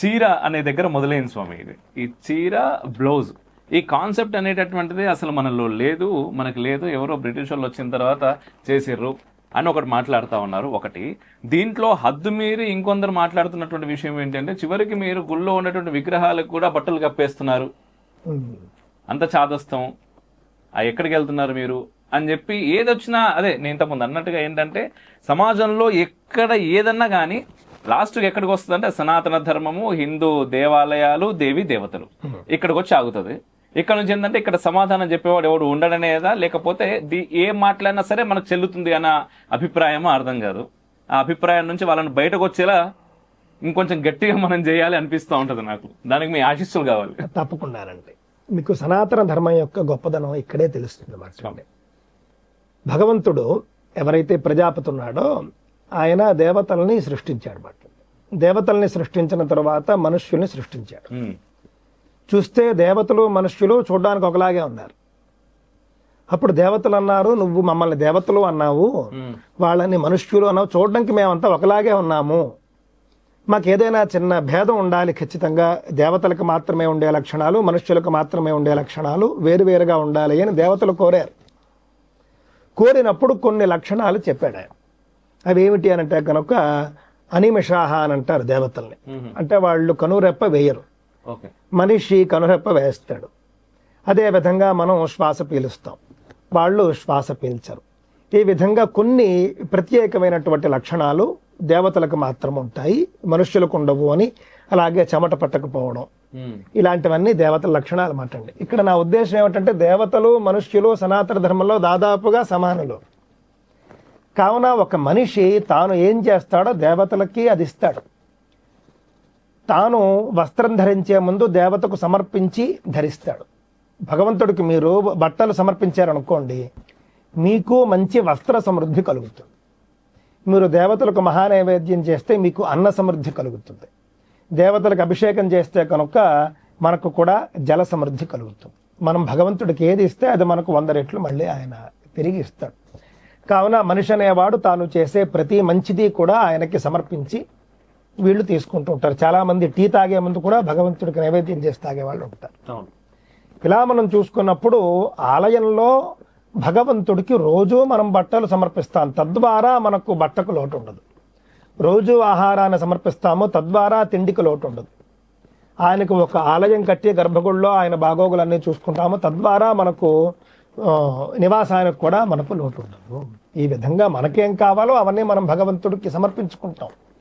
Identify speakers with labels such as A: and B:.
A: చీర అనే దగ్గర మొదలైంది స్వామి ఇది. ఈ చీర బ్లౌజ్ ఈ కాన్సెప్ట్ అనేటటువంటిది అసలు మనలో లేదు మనకు లేదు. ఎవరో బ్రిటిష్ వాళ్ళు వచ్చిన తర్వాత చేసిర్రు అని ఒకటి మాట్లాడుతూ ఉన్నారు. ఒకటి దీంట్లో హద్దు మీరి ఇంకొందరు మాట్లాడుతున్నటువంటి విషయం ఏంటంటే చివరికి మీరు గుళ్ళో ఉన్నటువంటి విగ్రహాలకు కూడా బట్టలు కప్పేస్తున్నారు.
B: ఉమ్.
A: అంత చాదస్తం. ఆ ఎక్కడికి వెళ్తున్నారు మీరు? అని చెప్పి ఏదొచ్చినా అదే నేను ఇంతకుముందు అన్నట్టుగా ఏంటంటే సమాజంలో ఎక్కడ ఏదన్నా కానీ లాస్ట్కి ఎక్కడికి వస్తుందంటే సనాతన ధర్మము హిందూ దేవాలయాలు దేవి దేవతలు. ఇక్కడికి వచ్చి ఆగుతుంది. ఇక్కడ నుంచి ఏంటంటే ఇక్కడ సమాధానం చెప్పేవాడు ఎవడు ఉండడనేదా లేకపోతే ది ఏం మాట్లాడినా సరే మనకు చెల్లుతుంది అన్న అభిప్రాయమో అర్థం కాదు. ఆ అభిప్రాయం నుంచి వాళ్ళని బయటకు వచ్చేలా ఇంకొంచెం గట్టిగా మనం చేయాలి అనిపిస్తూ ఉంటది నాకు. దానికి మీ ఆశీస్సులు కావాలి.
B: తప్పకుండానండి మీకు సనాతన ధర్మం యొక్క గొప్పదనం ఇక్కడే తెలుస్తుంది భగవంతుడు ఎవరైతే ప్రజాపతి ఉన్నాడో ఆయన దేవతల్ని సృష్టించాడు మాట దేవతల్ని సృష్టించిన తర్వాత మనుష్యుల్ని సృష్టించాడు. చూస్తే దేవతలు మనుష్యులు చూడడానికి ఒకలాగే ఉన్నారు. అప్పుడు దేవతలు అన్నారు నువ్వు మమ్మల్ని దేవతలు అన్నావు. వాళ్ళని మనుష్యులు అన్నావు. చూడడానికి మేమంతా ఒకలాగే ఉన్నాము. మాకు ఏదైనా చిన్న భేదం ఉండాలి ఖచ్చితంగా. దేవతలకు మాత్రమే ఉండే లక్షణాలు మనుష్యులకు మాత్రమే ఉండే లక్షణాలు వేరువేరుగా ఉండాలి అని దేవతలు కోరారు. కోరినప్పుడు కొన్ని లక్షణాలు చెప్పాడు ఆయన. అవి ఏమిటి అని అంటే కనుక అనిమిషాహ అని అంటారు దేవతల్ని. అంటే వాళ్ళు కనురెప్ప వేయరు. మనిషి కనురెప్ప వేస్తాడు. అదే విధంగా మనం శ్వాస పీలుస్తాం. వాళ్ళు శ్వాస పీల్చరు. ఈ విధంగా కొన్ని ప్రత్యేకమైనటువంటి లక్షణాలు దేవతలకు మాత్రం ఉంటాయి. మనుష్యులకు ఉండవు అని అలాగే చెమట పట్టకపోవడం. ఇలాంటివన్నీ దేవతల లక్షణాలు మాటండి. ఇక్కడ నా ఉద్దేశం ఏమిటంటే దేవతలు మనుష్యులు సనాతన ధర్మంలో దాదాపుగా సమానులు. కావున ఒక మనిషి తాను ఏం చేస్తాడో దేవతలకి అది ఇస్తాడు. తాను వస్త్రం ధరించే ముందు దేవతకు సమర్పించి ధరిస్తాడు. భగవంతుడికి మీరు బట్టలు సమర్పించారనుకోండి మీకు మంచి వస్త్ర సమృద్ధి కలుగుతుంది. మీరు దేవతలకు మహానైవేద్యం చేస్తే మీకు అన్న సమృద్ధి కలుగుతుంది. దేవతలకు అభిషేకం చేస్తే కనుక మనకు కూడా జల సమృద్ధి కలుగుతుంది. మనం భగవంతుడికి ఏది ఇస్తే అది మనకు వంద రెట్లు మళ్ళీ ఆయన తిరిగి ఇస్తాడు. కావున మనిషి అనేవాడు తాను చేసే ప్రతి మంచిది కూడా ఆయనకి సమర్పించి వీళ్ళు తీసుకుంటూ ఉంటారు. చాలా మంది టీ తాగే ముందు కూడా భగవంతుడికి నైవేద్యం చేసి తాగే వాళ్ళు ఉంటారు ఇలా మనం చూసుకున్నప్పుడు ఆలయంలో భగవంతుడికి రోజు మనం బట్టలు సమర్పిస్తాం. తద్వారా మనకు బట్టకు లోటు ఉండదు. రోజు ఆహారాన్ని సమర్పిస్తాము తద్వారా తిండికి లోటు ఉండదు. ఆయనకు ఒక ఆలయం కట్టి గర్భగుడిలో ఆయన బాగోగులన్నీ చూసుకుంటాము. తద్వారా మనకు నివాసానికి కూడా మనకు లోటు ఉండదు. ఈ విధంగా మనకేం కావాలో అవన్నీ మనం భగవంతుడికి సమర్పించుకుంటాం.